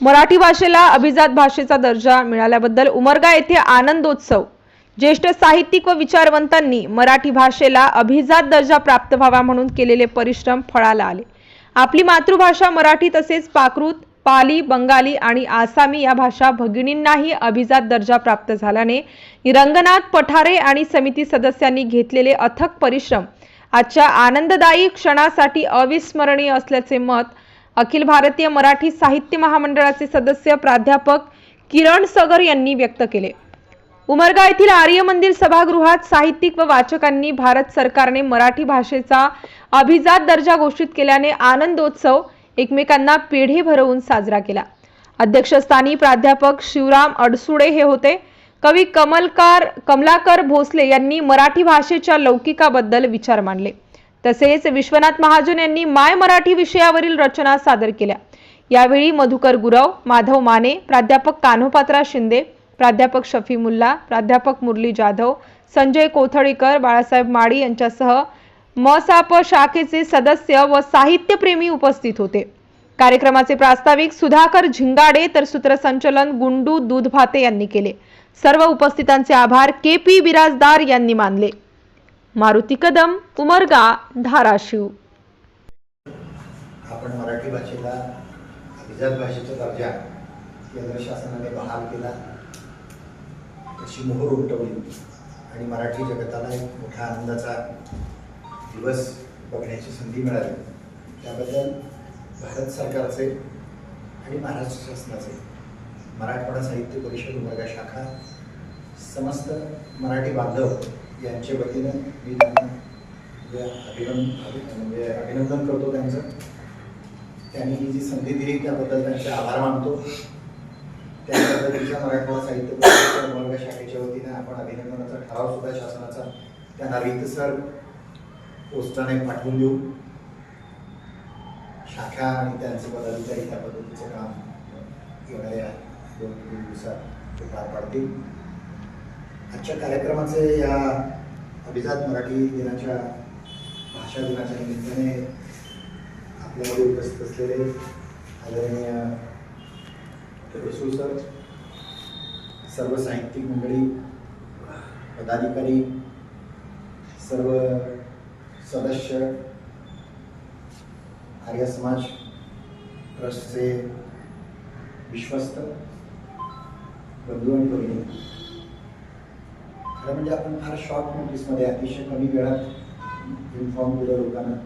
मराठी भाषेला अभिजात भाषेचा दर्जा मिळाल्याबद्दल उमरगा येथे आनंदोत्सव. ज्येष्ठ साहित्यिक व विचारवंतांनी मराठी भाषेला अभिजात दर्जा प्राप्त व्हावा म्हणून केलेले परिश्रम फळाला आले. आपली मातृभाषा मराठी तसेच पाकृत पाली बंगाली आणि आसामी या भाषा भगिनींनाही अभिजात दर्जा प्राप्त झाल्याने रंगनाथ पठारे आणि समिती सदस्यांनी घेतलेले अथक परिश्रम आजच्या आनंददायी क्षणासाठी अविस्मरणीय असल्याचे मत अखिल भारतीय मराठी साहित्य महामंडळाचे सदस्य प्राध्यापक किरण सगर यांनी व्यक्त केले. उमरगा येथील आर्य मंदिर सभागृहात साहित्यिक व वाचकांनी भारत सरकारने मराठी भाषेचा अभिजात दर्जा घोषित केल्याने आनंदोत्सव एकमेकांना पेढे भरवून साजरा केला. अध्यक्षस्थानी प्राध्यापक शिवराम अडसुडे हे होते. कवी कमलकार कमलाकर भोसले यांनी मराठी भाषेच्या लौकिकाबद्दल विचार मांडले. तसेच विश्वनाथ महाजन यांनी माय मराठी विषयावरील रचना सादर केल्या. यावेळी मधुकर गुरव माधव माने प्राध्यापक कान्होपात्रा शिंदे प्राध्यापक शफी मुल्ला प्राध्यापक मुरली जाधव संजय कोथळीकर बाळासाहेब माडी यांच्यासह मसाप शाखेचे सदस्य व साहित्यप्रेमी उपस्थित होते. कार्यक्रमाचे प्रास्ताविक सुधाकर झिंगाडे तर सूत्रसंचलन गुंडू दूधभाते यांनी केले. सर्व उपस्थितांचे आभार के पी बिराजदार यांनी मानले. मारुती कदम उमरगा धाराशिव. आपण मराठी भाषेला अभिजात भाषेचा दर्जा केंद्र शासनाने बहाल केला अशी मोहर उमटवली. आणि मराठी जगताला एक मोठा आनंदाचा दिवस बघण्याची संधी मिळाली. त्याबद्दल भारत सरकारचे आणि महाराष्ट्र शासनाचे मराठवाडा साहित्य परिषद उमरगा शाखा समस्त मराठी बांधव यांच्या वतीनं मी त्यांना अभिनंदन म्हणजे अभिनंदन करतो त्यांचं. त्यांनी ही जी संधी दिली त्याबद्दल त्यांचे आभार मानतो. त्या पद्धतीच्या मराठवाडा साहित्य परिषदेच्या वर्ग शाखेच्या वतीने आपण अभिनंदनाचा ठराव सुद्धा शासनाचा त्यांना रीतसर पोस्टाने पाठवून देऊ. शाखा आणि त्यांचे पदाधिकारी त्या पद्धतीचं काम येणाऱ्या दोन तीन दिवसात ते पार पाडतील. आजच्या कार्यक्रमाचे या अभिजात मराठी दिनाच्या भाषा दिनाच्या निमित्ताने आपल्यामध्ये उपस्थित असलेले आदरणीय रसूल सर सर्व साहित्यिक मंडळी पदाधिकारी सर्व सदस्य आर्य समाज ट्रस्टचे विश्वस्त बंधू आणि भगिनी खरं म्हणजे आपण फार शॉर्ट नोटीसमध्ये अतिशय कमी वेळात इन्फॉर्म केलं लोकांना.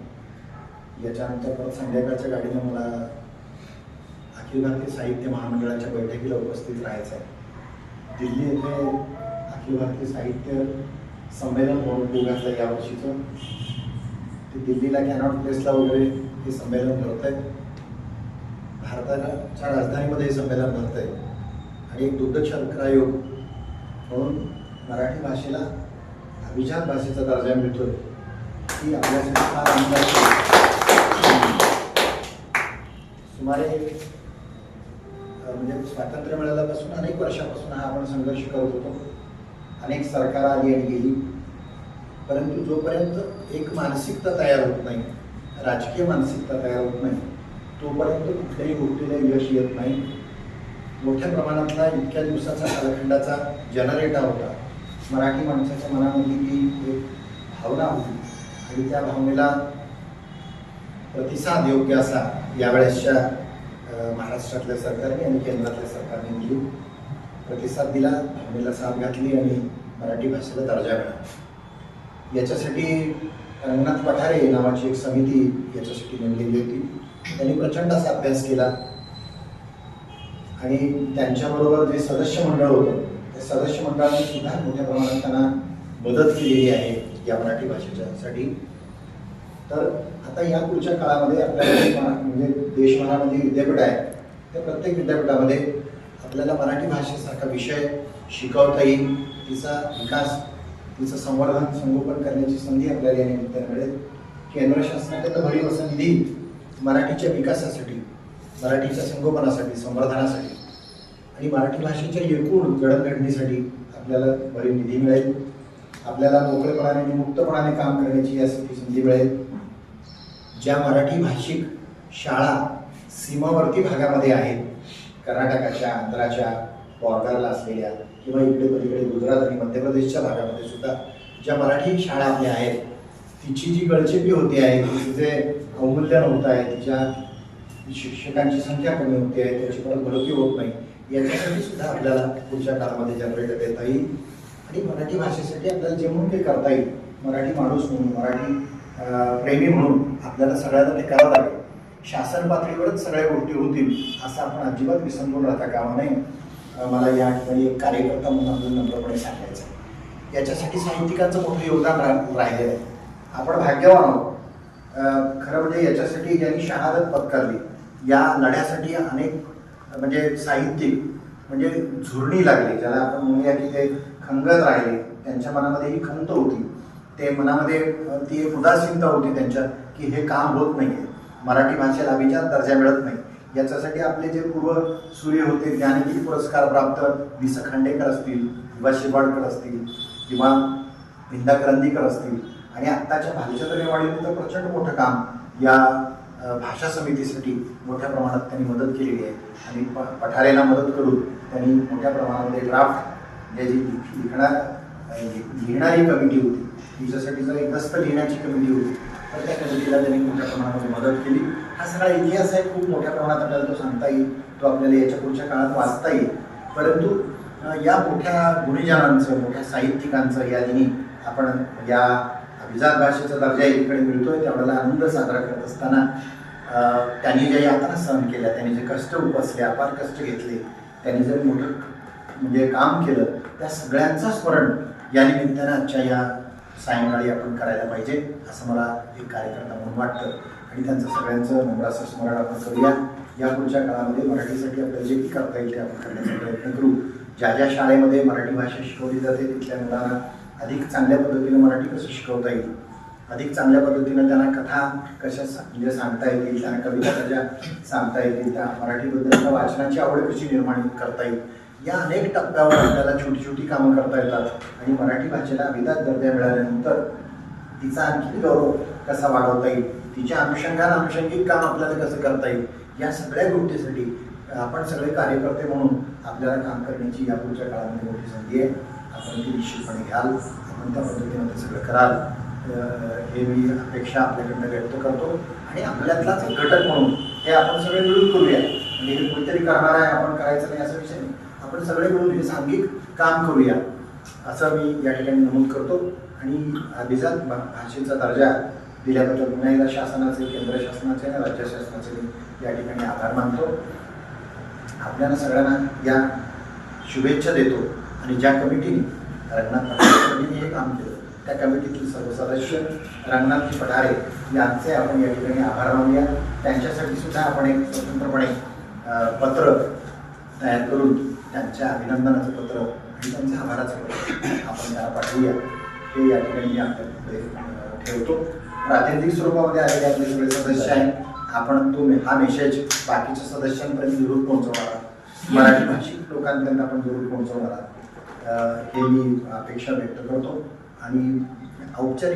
याच्यानंतर परत संध्याकाळच्या गाडीनं मला अखिल भारतीय साहित्य महामंडळाच्या बैठकीला उपस्थित राहायचं आहे दिल्ली येथे अखिल भारतीय साहित्य संमेलन म्हणून उघडलं यावर्षीचं ते दिल्लीला कॅनॉट प्लेसला वगैरे हे संमेलन भरत आहे भारताच्या राजधानीमध्ये हे संमेलन भरत आहे आणि एक दुग्ध शर्करायोग म्हणून मराठी भाषेला अभिजात भाषेचा दर्जा मिळतोय. ही आपल्यासाठी फार आनंदाची सुमारे म्हणजे स्वातंत्र्य मिळाल्यापासून अनेक वर्षापासून हा आपण संघर्ष करत होतो. अनेक सरकार आली आणि गेली. परंतु जोपर्यंत एक मानसिकता तयार होत नाही राजकीय मानसिकता तयार होत नाही तोपर्यंत कुठल्याही गोष्टीला यश येत नाही. मोठ्या प्रमाणातला इतक्या दिवसाचा कालखंडाचा जनरेटर होता. मराठी माणसाच्या मनामध्ये ती एक भावना होती. आणि त्या भावनेला प्रतिसाद योग्य असा यावेळेसच्या महाराष्ट्रातल्या सरकारने आणि केंद्रातल्या सरकारने दिली. प्रतिसाद दिला भावनेला साथ घातली आणि मराठी भाषेला दर्जा मिळाला. याच्यासाठी रंगनाथ पठारे नावाची एक समिती याच्यासाठी नेमलेली होती. त्यांनी प्रचंड असा अभ्यास केला. आणि त्यांच्याबरोबर जे सदस्य मंडळ होतं सदस्य मंडळाने सुद्धा मोठ्या प्रमाणात त्यांना मदत केलेली आहे या मराठी भाषेच्यासाठी. तर आता या पुढच्या काळामध्ये आपल्या म्हणजे देशभरामध्ये विद्यापीठ आहे त्या प्रत्येक विद्यापीठामध्ये आपल्याला मराठी भाषेसारखा विषय शिकवता येईल तिचा विकास तिचं संवर्धन संगोपन करण्याची संधी आपल्याला या निमित्ताने मिळेल. केंद्र शासनाकडे भरीव असा निधी मराठीच्या विकासासाठी मराठीच्या संगोपनासाठी संवर्धनासाठी आणि मराठी भाषेच्या एकूण जडणघडणीसाठी आपल्याला बरी निधी मिळेल. आपल्याला मोकळेपणाने आणि मुक्तपणाने काम करण्याची यासाठी संधी मिळेल. ज्या मराठी भाषिक शाळा सीमावर्ती भागामध्ये आहेत कर्नाटकाच्या आंध्राच्या बॉर्डरला असलेल्या किंवा इकडे पलीकडे गुजरात आणि मध्य प्रदेशच्या भागामध्ये सुद्धा ज्या मराठी शाळा आपल्या आहेत तिची जी गळचेपी होती आहे तिचे अवमूल्यन होत आहे तिच्या शिक्षकांची संख्या कमी होते आहे त्याची परत भरती होत नाही याच्यासाठी सुद्धा आपल्याला पुढच्या काळामध्ये जनरेटर देता येईल. आणि मराठी भाषेसाठी आपल्याला जे म्हणून काही करता येईल मराठी माणूस म्हणून मराठी प्रेमी म्हणून आपल्याला सगळ्यांना ते करावं लागेल. शासन पातळीवरच सगळ्या गोष्टी होतील असं आपण अजिबात विसंबून राहता कामा नये. मला या ठिकाणी एक कार्यकर्ता म्हणून आपल्याला नम्रपणे सांगायचं याच्यासाठी साहित्यिकांचं मोठं योगदान रा- राहिलेलं आहे. आपण भाग्यवान आहोत. खरं म्हणजे याच्यासाठी ज्यांनी शहादत पत्करली या लढ्यासाठी अनेक म्हणजे साहित्यिक म्हणजे झुरणी लागली ज्याला आपण म्हणूया की ते खंगत राहिले त्यांच्या मनामध्ये ही खंत होती. ते मनामध्ये ती एक उदासीनता होती त्यांच्या की हे काम होत नाही आहे मराठी भाषेला अभिजात दर्जा मिळत नाही. याच्यासाठी आपले जे पूर्व सूर्य होते ज्ञानपीठ पुरस्कार प्राप्त वि स खांडेकर असतील किंवा शिरवाडकर असतील किंवा विंदा करंदीकर असतील आणि आत्ताच्या भालचंद्र नेवाडीने तर प्रचंड मोठं काम या भाषा समितीसाठी मोठ्या प्रमाणात त्यांनी मदत केलेली आहे. आणि प पठारेला मदत करून त्यांनी मोठ्या प्रमाणामध्ये ड्राफ्ट जे जी लिखणार लिहिणारी कमिटी होती तिच्यासाठी जर एक दस्त लिहिण्याची कमिटी होती तर त्या कमिटीला त्यांनी मोठ्या प्रमाणामध्ये मदत केली. हा सगळा इतिहास आहे खूप मोठ्या प्रमाणात आपल्याला तो सांगता येईल तो आपल्याला याच्या पुढच्या काळात वाचता येईल. परंतु या मोठ्या गुणीजनांचं मोठ्या साहित्यिकांचं या दिनी आपण या अभिजात भाषेचा दर्जा एकीकडे मिळतोय त्यावेळेला आनंद साजरा करत असताना त्यांनी ज्या यातना सहन केल्या त्यांनी जे कष्ट उपसले अपार कष्ट घेतले त्यांनी जे मोठं म्हणजे काम केलं त्या सगळ्यांचं स्मरण या निमित्तानं आजच्या या सायंकाळी आपण करायला पाहिजे असं मला एक कार्यकर्ता म्हणून वाटतं. आणि त्यांचं सगळ्यांचं नम्राचं स्मरण आपण करूया. या पुढच्या काळामध्ये मराठीसाठी आपल्याला जे की करता येईल ते आपण करण्याचा प्रयत्न करू. ज्या ज्या शाळेमध्ये मराठी भाषा शिकवली जाते तिथल्या मुलांना अधिक चांगल्या पद्धतीने मराठी कसं शिकवता येईल? अधिक चांगल्या पद्धतीनं त्यांना कथा कशा सा- म्हणजे सांगता येतील त्यांना कविता कशा सांगता येतील त्या मराठीबद्दलच्या वाचनाची आवड कशी निर्माण करता येईल? या अनेक टप्प्यावर आपल्याला छोटी छोटी कामं करता येतात आणि मराठी भाषेला अभिजात दर्जा मिळाल्यानंतर तिचा आणखी गौरव कसा वाढवता येईल? तिच्या अनुषंगानं अनुषंगिक काम आपल्याला कसं करता येईल? या सगळ्या गोष्टीसाठी आपण सगळे कार्यकर्ते म्हणून आपल्याला काम करण्याची या पुढच्या काळामध्ये मोठी संधी आहे. आपण ती निश्चितपणे घ्याल. आपण त्या पद्धतीनं ते सगळं कराल. हे मी अपेक्षा आपल्याकडनं व्यक्त करतो. आणि आपल्यातलाच एक घटक म्हणून हे आपण सगळे मिळून करूया. म्हणजे हे कोणीतरी करणार आहे आपण करायचं नाही असा विषय नाही. आपण सगळे मिळून हे सांघिक काम करूया. असं मी या ठिकाणी नमूद करतो. आणि अभिजात भाषेचा दर्जा दिल्याबद्दल पुन्हा एकदा शासनाचे केंद्र शासनाचे आणि राज्य शासनाचे या ठिकाणी आभार मानतो. आपल्याला सगळ्यांना या शुभेच्छा देतो. आणि ज्या कमिटीने रंगनाथ पठारे कमिटीने हे काम केलं त्या कमिटीतील सर्व सदस्य रंगनाथजी पठारे यांचे आपण या ठिकाणी आभार मानूया. त्यांच्यासाठी सुद्धा आपण एक स्वतंत्रपणे पत्र तयार करून त्यांच्या अभिनंदनाचं पत्र आणि त्यांच्या आभाराचं पत्र आपण त्याला पाठवूया. हे या ठिकाणी आपण ठेवतो. प्रातिनिधिक स्वरूपामध्ये आलेले आपले सगळे सदस्य आहेत. आपण तो हा मेसेज बाकीच्या सदस्यांपर्यंत जरूर पोहोचवणार आहात. मराठी भाषिक लोकांपर्यंत आपण जरूर पोहोचवणार आहात. हे मी अपेक्षा व्यक्त करतो. आणि औपचारिक